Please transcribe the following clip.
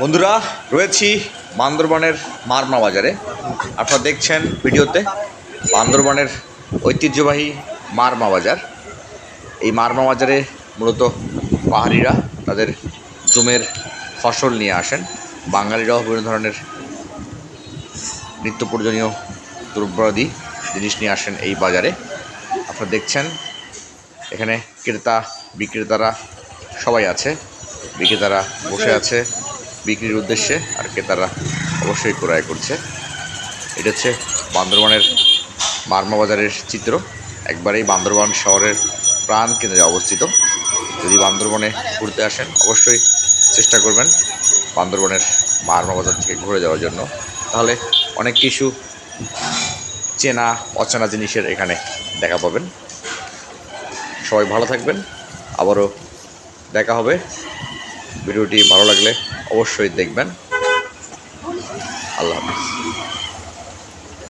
বন্ধুরা, রয়েছি বান্দরবানের মারমা বাজারে। আপনারা দেখছেন ভিডিওতে বান্দরবানের ঐতিহ্যবাহী মারমা বাজার। এই মারমা বাজারে মূলত পাহাড়িরা তাদের জমির ফসল নিয়ে আসেন। বাঙালিরাও বিভিন্ন ধরনের নিত্য প্রয়োজনীয় দ্রব্যাদি, জিনিস নিয়ে আসেন এই বাজারে। আপনারা দেখছেন, এখানে ক্রেতা, বিক্রেতারা সবাই আছে। বিক্রেতারা বসে আছে বিক্রির উদ্দেশ্যে আর ক্রেতারা অবশ্যই ক্রয় করছে। এটা হচ্ছে বান্দরবানের মারমা বাজারের চিত্র। একবারেই বান্দরবান শহরের প্রাণ কেন্দ্রে অবস্থিত। যদি বান্দরবনে ঘুরতে আসেন, অবশ্যই চেষ্টা করবেন বান্দরবনের মারমা বাজার থেকে ঘুরে যাওয়ার জন্য। তাহলে অনেক কিছু চেনা, অচেনা জিনিসের এখানে দেখা পাবেন। সবাই ভালো থাকবেন। আবারও দেখা হবে। ভিডিওটি ভালো লাগলে অবশ্যই দেখবেন। আল্লাহ হাফিজ।